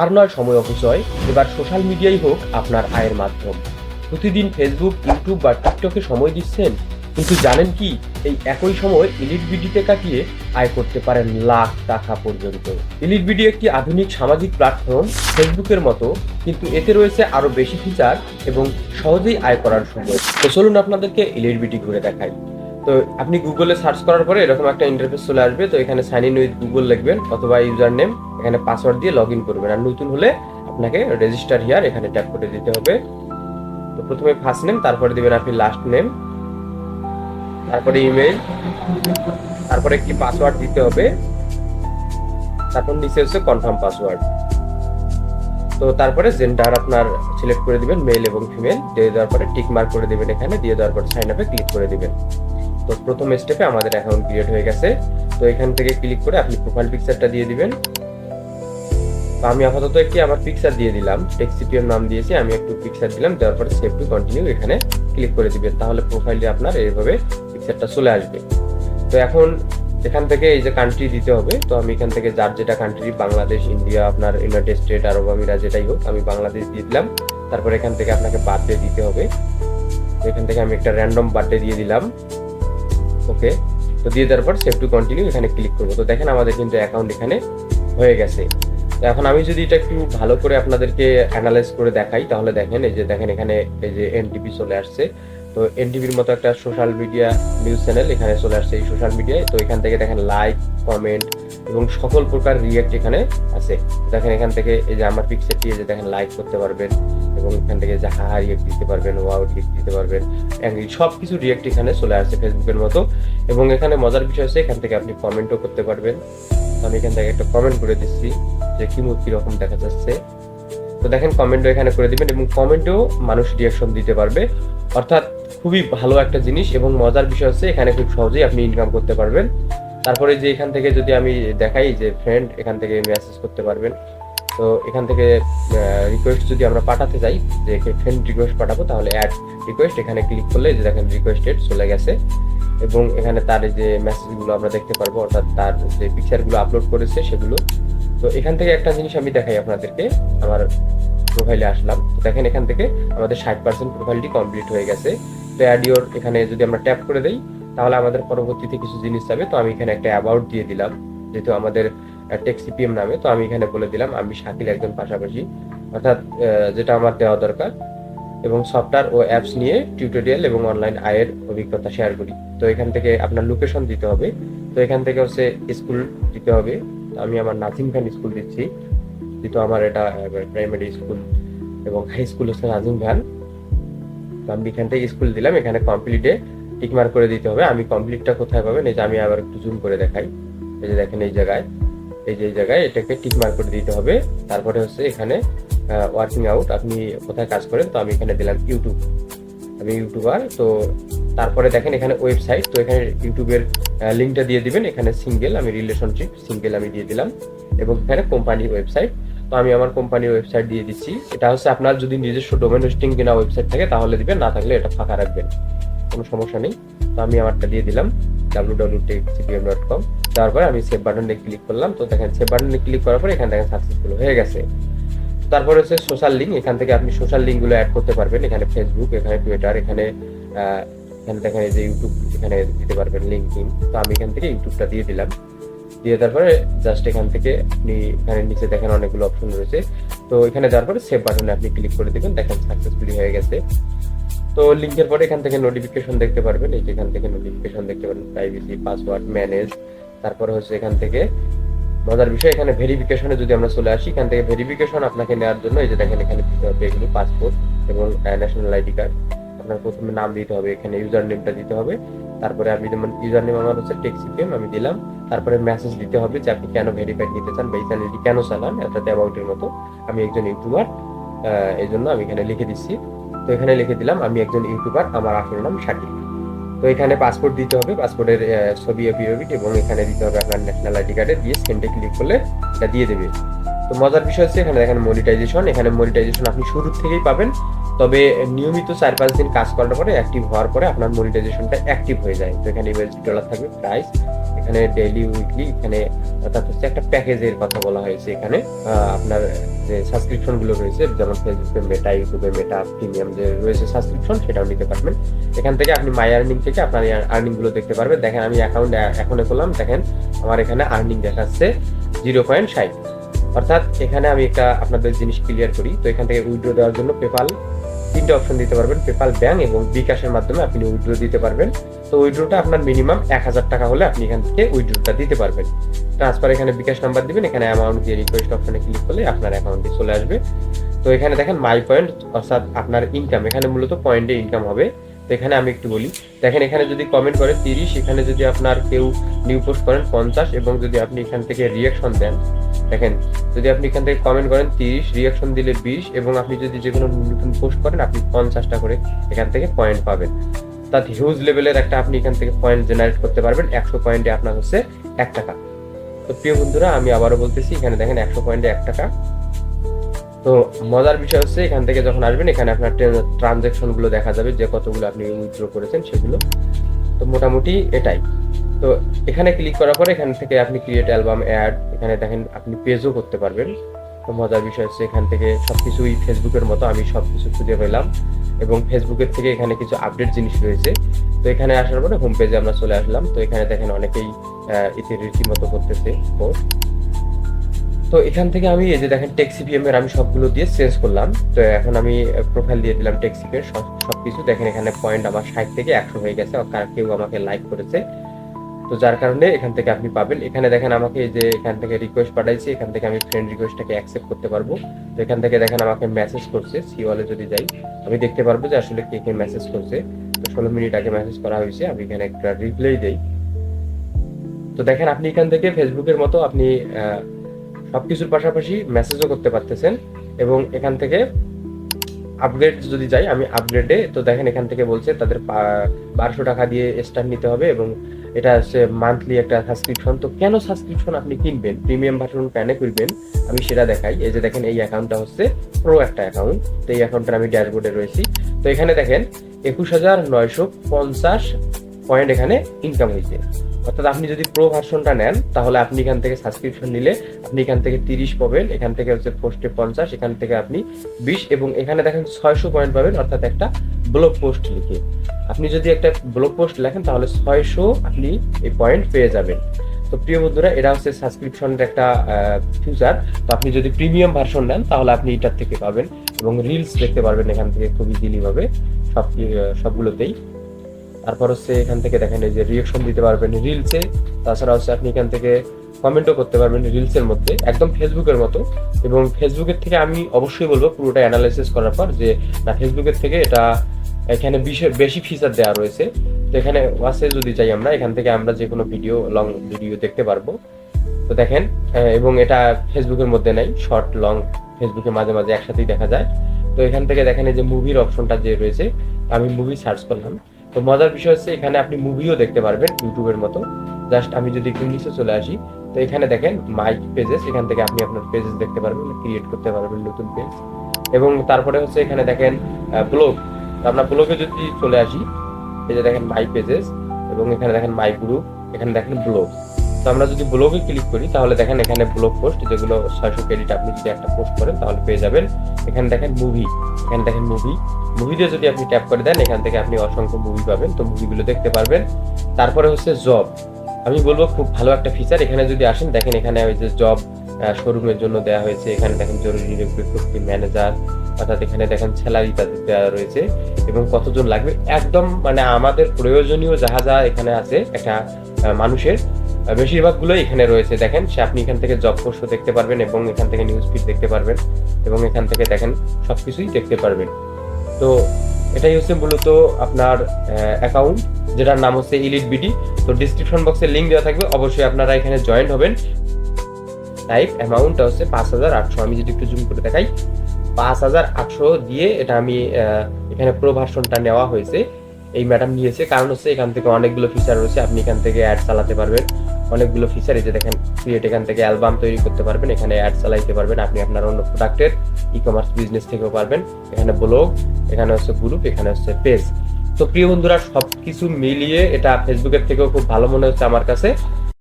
আর নয় সময় অপচয়। এবার সোশ্যাল মিডিয়াই হোক আপনার আয়ের মাধ্যম। প্রতিদিন ফেসবুক ইউটিউব বা টিকটকে সময় দিচ্ছেন, কিন্তু জানেন কি, এই একই সময় ইলিট বিডিতে কাটিয়ে আয় করতে পারেন লাখ টাকা পর্যন্ত। ইলিট বিডি একটি আধুনিক সামাজিক প্ল্যাটফর্ম ফেসবুকের মতো, কিন্তু এতে রয়েছে আরও বেশি ফিচার এবং সহজেই আয় করার সুযোগ। তো চলুন আপনাদেরকে ইলিট বিডি ঘুরে দেখাই। তো আপনি গুগলে সার্চ করার পরে এরকম একটা ইন্টারফেস চলে আসবে, তো এখানে সাইন ইন উইথ গুগল লিখবেন অথবা ইউজার নেম এখানে পাসওয়ার্ড দিয়ে লগ ইন করবেন। আর নতুন হলে আপনাকে রেজিস্টার হিয়ার এখানে ট্যাপ করে দিতে হবে। তো প্রথমে ফার্স্ট নেম তারপরে দিবেন আপনি লাস্ট নেম তারপরে ইমেল তারপরে একটি পাসওয়ার্ড দিতে হবে। তারপর নিচে হচ্ছে কনফার্ম পাসওয়ার্ড তো তারপরে জেন্ডার আপনার সিলেক্ট করে দিবেন মেল এবং ফিমেল দিয়ে দেওয়ার পরে টিক মার্ক করে দিবেন এখানে, দিয়ে দেওয়ার পরে সাইন আপে ক্লিক করে দিবেন। তো প্রথম স্টেপে আমাদের অ্যাকাউন্ট ক্রিয়েট হয়ে গেছে। তো এখান থেকে ক্লিক করে আপনি প্রোফাইল পিকচারটা দিয়ে দিবেন। আমি আপাতত একটি আমার পিকচার দিয়ে দিলাম। টেক্সিপিএম নাম দিয়েছি, আমি একটু পিকচার দিলাম, দেওয়ার পরে সেভ টু কন্টিনিউ এখানে ক্লিক করে দিবেন তাহলে প্রোফাইলে আপনার এইভাবে পিকচারটা চলে আসবে। তো এখন এখান থেকে এই যে কান্ট্রি দিতে হবে, তো আমি এখান থেকে যার যেটা কান্ট্রি বাংলাদেশ, ইন্ডিয়া, আপনার ইউনাইটেড স্টেট আরব আমিরা যেটাই হোক, আমি বাংলাদেশ দিয়ে দিলাম। তারপর এখান থেকে আপনাকে বার্থডে দিতে হবে। এখান থেকে আমি একটা র্যান্ডম বার্থডে দিয়ে দিলাম। ওকে তো দিয়ে দেওয়ার পর সেভ টু কন্টিনিউ এখানে ক্লিক করব। তো দেখেন আমাদের কিন্তু অ্যাকাউন্ট এখানে হয়ে গেছে। এখন আমি যদি এটা একটু ভালো করে আপনাদেরকে অ্যানালাইজ করে দেখাই, তাহলে দেখেন, এই যে দেখেন এখানে, এই যে এনটিপি চলে আসছে। তো এনটিভির মতো একটা সোশ্যাল মিডিয়া নিউজ চ্যানেল এখানে চলে আসছে এই সোশ্যাল মিডিয়ায় তো এখান থেকে দেখেন লাইক কমেন্ট এবং সকল প্রকার রিয়েক্ট এখানে আছে। দেখেন এখান থেকে, এই যে আমার পিকচারটি এই যে দেখেন লাইক করতে পারবেন এবং এখান থেকে যে হাহা রিয়েক্ট দিতে পারবেন ওয়াও রিয়েক্ট দিতে পারবেন অ্যাংরি সব কিছু রিয়েক্ট এখানে চলে আসছে ফেসবুকের মতো। এবং এখানে মজার বিষয় হচ্ছে, এখান থেকে আপনি কমেন্টও করতে পারবেন। আমি এখান থেকে একটা কমেন্ট করে দিচ্ছি যে কি কীরকম দেখা যাচ্ছে। তো দেখেন কমেন্টও এখানে করে দিবেন এবং কমেন্টেও মানুষ রিয়াকশন দিতে পারবে। অর্থাৎ খুবই ভালো একটা জিনিস এবং মজার বিষয় হচ্ছে এখানে খুব সহজেই আপনি ইনকাম করতে পারবেন। তারপরে যে এখান থেকে যদি আমি দেখাই যে ফ্রেন্ড এখান থেকে মেসেজ করতে পারবেন। তো এখান থেকে রিকোয়েস্ট যদি আমরা পাঠাতে চাই যে ফ্রেন্ড রিকোয়েস্ট পাঠাবো, তাহলে অ্যাড রিকোয়েস্ট এখানে ক্লিক করলে যে দেখেন রিকোয়েস্টেড চলে গেছে। এবং এখানে তার যে মেসেজগুলো আমরা দেখতে পারব, অর্থাৎ তার যে পিকচারগুলো আপলোড করেছে সেগুলো। তো এখান থেকে একটা জিনিস আমি দেখাই আপনাদেরকে, আমার প্রোফাইলে আসলাম। তো দেখেন এখান থেকে আমাদের ষাট পার্সেন্ট প্রোফাইলটি কমপ্লিট হয়ে গেছে। তো অ্যাডিওর এখানে যদি আমরা ট্যাপ করে দিই, তাহলে আমাদের পরবর্তীতে কিছু জিনিস যাবে। তো আমি এখানে একটা অ্যাবাউট দিয়ে দিলাম। যেহেতু আমাদের টেক সিপিএম নামে, তো আমি এখানে বলে দিলাম, আমি শাকিল একজন পাশাপাশি। অর্থাৎ যেটা আমার দেওয়া দরকার। এবং সফটওয়্যার ও অ্যাপস নিয়ে টিউটোরিয়াল এবং অনলাইন আয়ের অভিজ্ঞতা শেয়ার করি। তো এখান থেকে আপনার লোকেশন দিতে হবে। তো এখান থেকে হচ্ছে স্কুল দিতে হবে। আমি আমার নাজিম খান স্কুল দিচ্ছি। যেহেতু আমার এটা প্রাইমারি স্কুল এবং হাই স্কুল হচ্ছে নাজিম খান। তো আমি এখান থেকে স্কুল দিলাম। এখানে কমপ্লিটে টিক মার্ক করে দিতে হবে। আমি কমপ্লিটটা কোথায় পাবেন? এই যে আমি আবার একটু জুম করে দেখাই। এই যে দেখেন এই জায়গায়। এই যে জায়গায় এটাকে টিক মার্ক করে দিতে হবে। তারপরে হচ্ছে এখানে ওয়ার্কিং আউট আপনি কোথায় কাজ করেন, তো আমি এখানে দিলাম ইউটিউব আমি ইউটিউবার তো তারপরে দেখেন এখানে ওয়েবসাইট তো এখানে ইউটিউবের লিঙ্কটা দিয়ে দিবেন। এখানে সিঙ্গেল আমি রিলেশনশিপ সিঙ্গেল আমি দিয়ে দিলাম। এবং এখানে কোম্পানির ওয়েবসাইট তো আমি আমার কোম্পানির ওয়েবসাইট দিয়ে দিচ্ছি। এটা হচ্ছে আপনার যদি নিজস্ব ডোমেন হোস্টিং কিনা ওয়েবসাইট থাকে, তাহলে দিবেন, না থাকলে এটা ফাঁকা রাখবেন। কোনো সমস্যা নেই। তো আমি আমারটা দিয়ে দিলাম। W W tech CPM dot com তারপরে আমি সেভ বাটনে ক্লিক করলাম। তো দেখেন সেভ বাটনে ক্লিক করার পরে এখানে দেখেন সাকসেসফুল হয়ে গেছে। তারপরে হচ্ছে সোশ্যাল লিঙ্ক এখান থেকে আপনি সোশ্যাল লিঙ্কগুলো অ্যাড করতে পারবেন। এখানে ফেসবুক এখানে টুইটার এখানে এখানে দেখেন যে ইউটিউব এখানে দিতে পারবেন লিঙ্ক তো আমি এখান থেকে ইউটিউবটা দিয়ে দিলাম। দিয়ে তারপরে জাস্ট এখান থেকে আপনি এখানে নিচে দেখেন অনেকগুলো অপশন রয়েছে। তো এখানে যাওয়ার পরে সেভ বাটনে আপনি ক্লিক করে দেবেন দেখেন সাকসেসফুলি হয়ে গেছে। তো লিঙ্কের পরে এখান থেকে নোটিফিকেশন দেখতে পারবেন। এই এখান থেকে নোটিফিকেশন দেখতে পারবেন প্রাইভেসি পাসওয়ার্ড ম্যানেজ তারপরে হচ্ছে এখান থেকে মজার বিষয়, এখানে ভেরিফিকেশনে যদি আমরা চলে আসি, এখান থেকে ভেরিফিকেশন আপনাকে নেওয়ার জন্য এই যে দেখেন এখানে দিতে হবে এগুলো পাসপোর্ট এবং ন্যাশনাল আইডি কার্ড আপনার প্রথমে নাম দিতে হবে, এখানে ইউজার নেমটা দিতে হবে। তারপরে আমি যেমন ইউজার নেম আমার হচ্ছে টেক্সিপিএম আমি দিলাম। তারপরে মেসেজ দিতে হবে যে আপনি কেন ভেরিফাইড নিতে চান বা এই চ্যানেলটি কেন চালান অর্থাৎ অ্যাবাউটের মতো। আমি একজন ইউটিউবার এই জন্য আমি এখানে লিখে দিচ্ছি। তো এখানে লিখে দিলাম, আমি একজন ইউটিউবার, আমার আসল নাম শাকিব। তো এখানে পাসপোর্ট দিতে হবে, পাসপোর্টের ছবি এফিডেভিট এবং এখানে দিতে হবে আপনার ন্যাশনাল আইডি কার্ডে দিয়ে সেন্ডে ক্লিক করলে এটা দিয়ে দেবে। তো মজার বিষয় হচ্ছে এখানে দেখেন মনিটাইজেশন এখানে মনিটাইজেশন আপনি শুরু থেকেই পাবেন, তবে নিয়মিত চার পাঁচ দিন কাজ করার পরে অ্যাক্টিভ হওয়ার পরে আপনার মনিটাইজেশনটা অ্যাক্টিভ হয়ে যায়। তো এখানে ইউএসডি ডলার থাকবে প্রাইস এখানে ডেইলি উইকলি এখানে অর্থাৎ হচ্ছে একটা প্যাকেজের কথা বলা হয়েছে এখানে। আপনার যে সাবস্ক্রিপশনগুলো রয়েছে, যেমন ফেসবুকে মেটা ইউটিউবে মেটা প্রিমিয়াম যে রয়েছে সাবস্ক্রিপশন সেটাও নিতে পারবেন। এখান থেকে আপনি মাই আর্নিং থেকে আপনার আর্নিংগুলো দেখতে পারবেন। দেখেন, আমি অ্যাকাউন্ট এখনও করলাম দেখেন, আমার এখানে আর্নিং দেখাচ্ছে জিরো পয়েন্ট ষাট অর্থাৎ এখানে আমি একটা আপনাদের জিনিস ক্লিয়ার করি। তো এখান থেকে উইড্রো দেওয়ার জন্য পেপাল তিনটে অপশন দিতে পারবেন পেপাল ব্যাংক এবং বিকাশের মাধ্যমে আপনি উইড্রো দিতে পারবেন। তো উইড্রোটা আপনার মিনিমাম এক হাজার টাকা হলে আপনি এখান থেকে উইড্রোটা দিতে পারবেন। ট্রান্সফার এখানে বিকাশ নাম্বার দিবেন, এখানে অ্যামাউন্ট দিয়ে রিকোয়েস্ট অপশনে ক্লিক করলে আপনার অ্যাকাউন্টে চলে আসবে। তো এখানে দেখেন মাই পয়েন্ট অর্থাৎ আপনার ইনকাম এখানে মূলত পয়েন্টে ইনকাম হবে। তো এখানে আমি একটু বলি, দেখেন এখানে যদি কমেন্ট করে তিরিশ, এখানে যদি আপনার কেউ নিউ পোস্ট করেন পঞ্চাশ, এবং যদি আপনি এখান থেকে রিয়াকশন দেন, দেখেন, যদি আপনি এখান থেকে কমেন্ট করেন তিরিশ রিয়াকশন দিলে বিশ, এবং আপনি যদি যে কোনো নতুন পোস্ট করেন, আপনি পঞ্চাশটা করে এখান থেকে পয়েন্ট পাবেন। তার হিউজ লেভেলের একটা আপনি এখান থেকে পয়েন্ট জেনারেট করতে পারবেন, একশো পয়েন্টে আপনার হচ্ছে এক টাকা। তো প্রিয় বন্ধুরা, আমি আবারও বলতেছি, এখানে দেখেন একশো পয়েন্টে এক টাকা। তো মজার বিষয় হচ্ছে এখান থেকে যখন আসবেন, এখানে আপনার ট্রানজেকশনগুলো দেখা যাবে, যে কতগুলো আপনি উইথড্র করেছেন সেগুলো। তো মোটামুটি এটাই। তো এখানে ক্লিক করার পরে এখান থেকে আপনি ক্রিয়েট অ্যালবাম অ্যাড এখানে দেখেন আপনি পেজও করতে পারবেন। তো মজার বিষয় হচ্ছে এখান থেকে সবকিছুই ফেসবুকের মতো আমি সবকিছু খুঁজে পেলাম এবং ফেসবুকের থেকে এখানে কিছু আপডেট জিনিস রয়েছে। তো এখানে আসার পরে হোম পেজে আমরা চলে আসলাম। তো এখানে দেখেন অনেকেই এতে রীতিমতো করতেছে তো এখান থেকে আমি এই যে দেখেন টেক্সিপিএম এর আমি সবগুলো দিয়ে চেঞ্জ করলাম। তো এখন আমি প্রোফাইল দিয়ে দিলাম টেক্সিপের সবকিছু। দেখেন এখানে পয়েন্ট আমার ষাট থেকে একশো হয়ে গেছে কেউ আমাকে লাইক করেছে। তো যার কারণে এখান থেকে আপনি পাবেন। এখানে দেখেন আমাকে এই যে এখান থেকে রিকোয়েস্ট পাঠাইছি, এখান থেকে আমি ফ্রেন্ড রিকোয়েস্টটাকে অ্যাকসেপ্ট করতে পারব। তো এখান থেকে দেখেন আমাকে মেসেজ করছে সিওয়ালে যদি যাই, আমি দেখতে পারব যে আসলে কে কে মেসেজ করছে। তো ষোলো মিনিট আগে মেসেজ করা হয়েছে, আমি এখানে একটা রিপ্লাই দেই। তো দেখেন আপনি এখান থেকে ফেসবুকের মতো আপনি আহ, সবকিছুর পাশাপাশি মেসেজও করতে পারতেছেন এবং এখান থেকে আপগ্রেড যদি যাই আমি আপগ্রেডে তো দেখেন এখান থেকে বলছে তাদের বারোশো টাকা দিয়ে স্টার্ট নিতে হবে এবং এটা হচ্ছে মান্থলি একটা সাবস্ক্রিপশন তো কেন সাবস্ক্রিপশন আপনি কিনবেন? প্রিমিয়াম ভার্সন প্যানে করবেন আমি সেটা দেখাই। এই যে দেখেন এই অ্যাকাউন্টটা হচ্ছে প্রো একটা অ্যাকাউন্ট তো এই অ্যাকাউন্টটা আমি ড্যাশবোর্ডে রয়েছি। তো এখানে দেখেন একুশ হাজার নয়শো পঞ্চাশ পয়েন্ট এখানে ইনকাম হয়েছে। অর্থাৎ আপনি যদি প্রো ভার্সনটা নেন, তাহলে আপনি এখান থেকে সাবস্ক্রিপশন নিলে আপনি এখান থেকে তিরিশ পাবেন, এখান থেকে হচ্ছে পোস্টে পঞ্চাশ, এখান থেকে আপনি বিশ এবং এখানে দেখেন ছয়শো পয়েন্ট পাবেন, অর্থাৎ একটা ব্লগ পোস্ট লিখে। আপনি যদি একটা ব্লগ পোস্ট লেখেন, তাহলে ছয়শো আপনি এই পয়েন্ট পেয়ে যাবেন। তো প্রিয় বন্ধুরা, এটা হচ্ছে সাবস্ক্রিপশনের একটা ফিউচার তো আপনি যদি প্রিমিয়াম ভার্সন নেন, তাহলে আপনি এটার থেকে পাবেন এবং রিলস দেখতে পারবেন এখান থেকে খুব ইজিলি ভাবে, সব সবগুলোতেই। তারপর হচ্ছে এখান থেকে দেখেন এই যে রিয়েকশন দিতে পারবেন রিলসে তাছাড়া হচ্ছে আপনি এখান থেকে কমেন্টও করতে পারবেন রিলসের মধ্যে, একদম ফেসবুকের মতো। এবং ফেসবুকের থেকে আমি অবশ্যই বলব পুরোটা অ্যানালাইসিস করার পর যে, না ফেসবুকের থেকে এটা এখানে বেশি ফিচার দেওয়া রয়েছে। তো এখানে ওয়াসে যদি যাই আমরা, এখান থেকে আমরা যে কোনো ভিডিও লং ভিডিও দেখতে পারব। তো দেখেন এবং এটা ফেসবুকের মধ্যে নাই শর্ট লং ফেসবুকে মাঝে মাঝে একসাথেই দেখা যায়। তো এখান থেকে দেখেন এই যে মুভির অপশনটা যে রয়েছে, আমি মুভি সার্চ করলাম। তো মজার বিষয় হচ্ছে এখানে আপনি মুভিও দেখতে পারবেন ইউটিউবের মতো। জাস্ট আমি যদি একটু নিচে চলে আসি, তো এখানে দেখেন মাইক পেজেস এখান থেকে আপনি আপনার পেজেস দেখতে পারবেন ক্রিয়েট করতে পারবেন নতুন পেজ এবং তারপরে হচ্ছে এখানে দেখেন ব্লগ আপনার ব্লগে যদি চলে আসি, এই যে দেখেন মাই পেজেস এবং এখানে দেখেন মাই গ্রুপ এখানে দেখেন ব্লগ তো আমরা যদি ব্লগে ক্লিক করি, তাহলে দেখেন এখানে ব্লগ পোস্ট যেগুলো ছয়শো ক্রেডিট আপনি যদি একটা পোস্ট করেন, তাহলে পেয়ে যাবেন। এখানে দেখেন মুভি এখানে দেখেন মুভি মুভিতে যদি আপনি ট্যাপ করে দেন, এখান থেকে আপনি অসংখ্য মুভি পাবেন। তো মুভিগুলো দেখতে পারবেন। তারপরে হচ্ছে জব আমি বলব খুব ভালো একটা ফিচার এখানে যদি আসেন, দেখেন এখানে ওই যে জব শোরুমের জন্য দেওয়া হয়েছে। এখানে দেখেন জরুরি বিজ্ঞপ্তি ম্যানেজার অর্থাৎ এখানে দেখেন স্যালারি তাদের দেওয়া রয়েছে। এবং কতজন লাগবে? একদম মানে আমাদের প্রয়োজনীয় যাহা যা এখানে আছে, একটা মানুষের। আহ, বেশিরভাগগুলো এখানে রয়েছে। দেখেন সে আপনি এখান থেকে জব পোস্টও দেখতে পারবেন এবং এখান থেকে নিউজ ফিড দেখতে পারবেন এবং এখান থেকে দেখেন সবকিছুই দেখতে পারবেন। তো এটাই হচ্ছে মূলত আপনার অ্যাকাউন্ট যেটার নাম হচ্ছে ইলিট বিডি তো ডিসক্রিপশন বক্সে লিঙ্ক দেওয়া থাকবে অবশ্যই আপনারা এখানে জয়েন হবেন। টাইপ অ্যামাউন্টটা হচ্ছে পাঁচ হাজার আটশো। আমি যদি একটু জুম করে দেখাই পাঁচ হাজার আটশো দিয়ে এটা আমি এখানে প্রো ভার্সনটা নেওয়া হয়েছে। এই ম্যাডাম নিয়েছে কারণ হচ্ছে এখান থেকে অনেকগুলো ফিচার রয়েছে আপনি এখান থেকে অ্যাড চালাতে পারবেন। অনেকগুলো ফিচার এই যে দেখেন ক্রিয়েট এখান থেকে অ্যালবাম তৈরি করতে পারবেন, এখানে অ্যাড চালাইতে পারবেন, আপনি আপনার অন্য প্রোডাক্টের ই কমার্স বিজনেস থেকেও পারবেন। এখানে ব্লগ এখানে হচ্ছে গ্রুপ এখানে হচ্ছে পেজ তো প্রিয় বন্ধুরা, সবকিছু মিলিয়ে এটা ফেসবুকের থেকেও খুব ভালো মনে হচ্ছে আমার কাছে।